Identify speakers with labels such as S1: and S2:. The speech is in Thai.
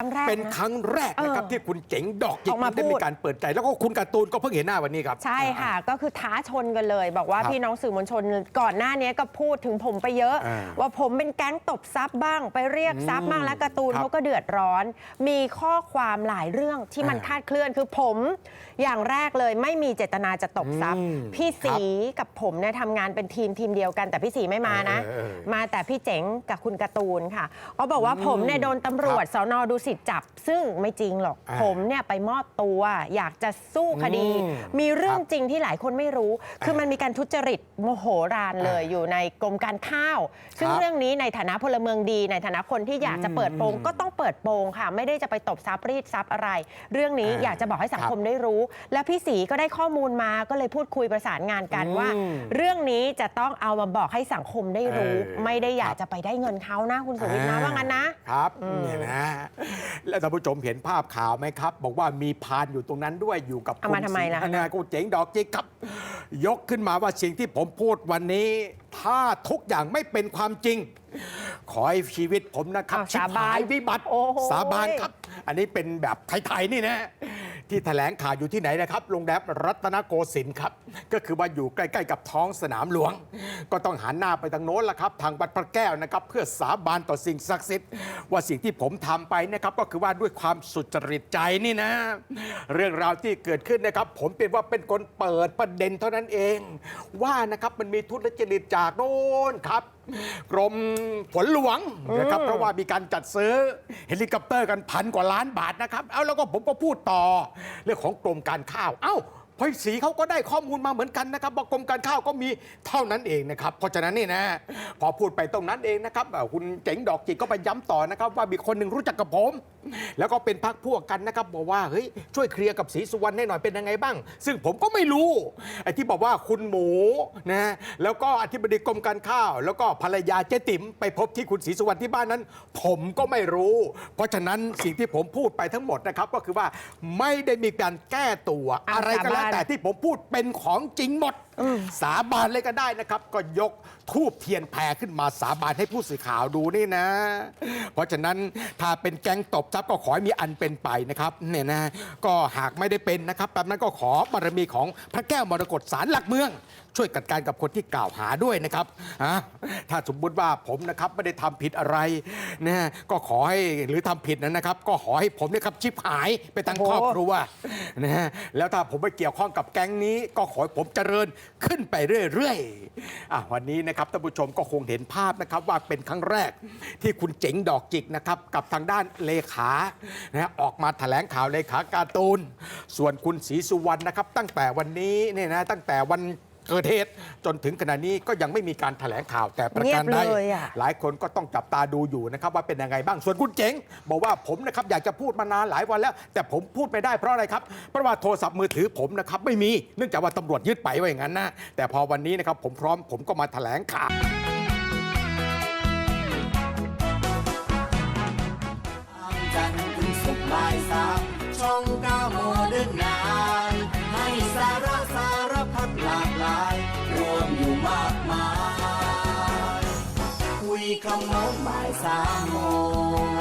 S1: ครั้งแรก
S2: เป็น
S1: นะ
S2: ครั้งแรกนะครับ
S1: เออ
S2: ที่คุณเจ๋งดอกจิก
S1: ออกมา
S2: ได้
S1: พู
S2: มี
S1: ด
S2: การเปิดใจ แล้วก็คุณการ์ตูนก็เพิ่งเห็นหน้าวันนี้ครับ
S1: ใช่ค่ะ ก็คือท้าชนกันเลย บอกว่า
S2: ครับ
S1: พี่น้องสื่อมวลชนก่อนหน้านี้ก็พูดถึงผมไปเยอะ
S2: อ่า
S1: ว่าผมเป็นแก๊งตบซับบ้างไปเรียกซับบ้าง
S2: อืม
S1: และการ์ตูน
S2: ครับ
S1: เขาก็เดือดร้อน มีข้อความหลายเรื่องที่มัน
S2: อ่า
S1: คลาดเคลื่อนคือผมอย่างแรกเลยไม่มีเจตนาจะตบซับ
S2: อืม
S1: พี่สีกับผมเนี่ยทำงานเป็นทีมทีมเดียวกัน แต่พี่สีไม่มานะ
S2: เออเออเออ
S1: มาแต่พี่เจ๋งกับคุณการ์ตูนค่ะเขาบอกว่าผมเนี่ยโดนตำรวจสอนอดูสิตจับซึ่งไม่จริงหรอก
S2: อ่า
S1: ผมเนี่ยไปมอบตัวอยากจะสู้คดี
S2: อืม
S1: มีเรื่อง
S2: ครับ
S1: จริงที่หลายคนไม่รู้ คือมันมีการทุจริตโมโหรานเลย
S2: อ่า
S1: อยู่ในกรมการข้าว ซึ่ง
S2: ครับ
S1: เรื่องนี้ในฐานะพลเมืองดี ในฐานะคนที่อยากจะเปิดโปง
S2: อืม
S1: ก็ต้องเปิดโปงค่ะ ไม่ได้จะไปตบซับรีดซับอะไร เรื่องนี้
S2: อ่า
S1: อยากจะบอกให้สัง
S2: ครับ
S1: คมได้รู้ และพี่ศรีก็ได้ข้อมูลมาก็เลยพูดคุยประสานงานกัน
S2: อืม
S1: ว่าเรื่องนี้จะต้องเอามาบอกให้สังคมได้รู้
S2: เออ
S1: ไม่ได้อยา
S2: ค
S1: ก
S2: รับ
S1: จะไปได้เงินเขานะ คุณสุวิทย์นะว่างั้นนะ
S2: ครับ
S1: อืม
S2: เนี่ยนะแล้วท่านผู้ชมเห็นภาพข่าวไหมครับ บอกว่ามีพานอยู่ตรงนั้นด้วยอยู่กับ
S1: เอามาทำไมล่ะ
S2: คุณศรีนะกูเจ๋งดอกจิกครับ ยกขึ้นมาว่าสิ่งที่ผมพูดวันนี้ ถ้าทุกอย่างไม่เป็นความจริง ขอให้ชีวิตผมนะครับ
S1: อ้าว
S2: ชิบ
S1: สาบาน
S2: หายวิบัติ
S1: โอ้โห
S2: สาบานครับ อันนี้เป็นแบบไทย ๆ นี่นะ ที่แถลงข่าวอยู่ที่ไหนนะครับ โรงแรมรัตนโกสินทร์ครับ ก็คือว่าอยู่ใกล้ๆกับท้องสนามหลวง ก็ต้องหันหน้าไปทางโน้นละครับ ทางวัดพระแก้วนะครับ เพื่อสาบานต่อสิ่งศักดิ์สิทธิ์ ว่าสิ่งที่ผมทำไปนะครับ ก็คือว่าด้วยความสุจริตใจนี่นะ เรื่องราวที่เกิดขึ้นนะครับ ผมเป็นว่าเป็นคนเปิดประเด็นเท่านั้นเอง ว่านะครับมันมีทุจริตจากโน้นครับ กรมฝนหลวงนะครับเพราะว่ามีการจัดซื้อเฮลิคอปเตอร์กันพันกว่าล้านบาทนะครับ เอาแล้วก็ผมก็พูดต่อ เรื่องของกรมการข้าว เอ้า พอยสีเขาก็ได้ข้อมูลมาเหมือนกันนะครับว่ากรมการข้าวก็มีเท่านั้นเองนะครับ เพราะฉะนั้นนี่นะพอพูดไปตรงนั้นเองนะครับคุณเจ๋งดอกจิกก็ไปย้ำต่อนะครับว่ามีคนหนึ่งรู้จักกับผม แล้วก็เป็นพักพวกกันนะครับบอกว่าเฮ้ยช่วยเคลียร์กับศรีสุวรรณให้หน่อยเป็นยังไงบ้าง ซึ่งผมก็ไม่รู้ไอ้ที่บอกว่าคุณหมูนะแล้วก็อธิบดีกรมการข้าว แล้วก็ภรรยาเจ๊ติ๋มไปพบที่คุณศรีสุวรรณที่บ้านนั้น ผมก็ไม่รู้ เพราะฉะนั้นสิ่งที่ผมพูดไปทั้งหมดนะครับก็คือว่าไม่ได้มีการแก้ตัว
S1: อะ
S2: ไรก็แล้ว
S1: สาบาน
S2: แต่ที่ผมพูดเป็นของจริงหมด สาบานเลยก็ได้นะครับ ก็ยกทูบเทียนแพรขึ้นมาสาบานให้ผู้สื่อข่าวดูนี่นะ เพราะฉะนั้นถ้าเป็นแก๊งตบทรัพย์ก็ขอให้มีอันเป็นไปนะครับเนี่ยนะก็หากไม่ได้เป็นนะครับแบบนั้นก็ขอบารมีของพระแก้วมรกตสารหลักเมือง ช่วยจัดการกับคนที่กล่าวหาด้วยนะครับอะถ้าสมมุติว่าผมนะครับไม่ได้ทำผิดอะไรนะก็ขอให้หรือทำผิดนั้นนะครับ ก็ขอให้ผมเนี่ยครับชิบหายไปทั้ง
S1: โอ้โห
S2: ครอบครัวนะฮะแล้วถ้าผมไปเกี่ยวข้องกับแก๊งนี้ก็ขอให้ผมเจริญขึ้นไปเรื่อยๆอะวันนี้นะครับท่านผู้ชมก็คงเห็นภาพนะครับว่าเป็นครั้งแรกที่คุณเจ๋งดอกจิกนะครับกับทางด้านเลขานะออกมาแถลงข่าวเลขาการ์ตูน ส่วนคุณศรีสุวรรณนะครับ ตั้งแต่วันนี้เนี่ยนะตั้งแต่วัน เกิดเหตุจนถึงขณะนี้ก็ยังไม่มีการแถลงข่าวแต่ประการใด
S1: เงียบเลยอะ
S2: หลายคนก็ต้องจับตาดูอยู่นะครับว่าเป็นยังไงบ้างส่วนคุณเจ๋ง บอกว่าผมนะครับอยากจะพูดมานานหลายวันแล้ว แต่ผมพูดไม่ได้เพราะอะไรครับเพราะว่าโทรศัพท์มือถือผมนะครับไม่มีเนื่องจากว่าตำรวจยึดไปว่าอย่างนั้นนะแต่พอวันนี้นะครับผมพร้อมผมก็มาแถลงข่าว
S3: จันทร์ถึงศุกร์บ่ายสามช่องเก้าโมเดิร์นไนน์ คำโน้นบ่ายสามโมง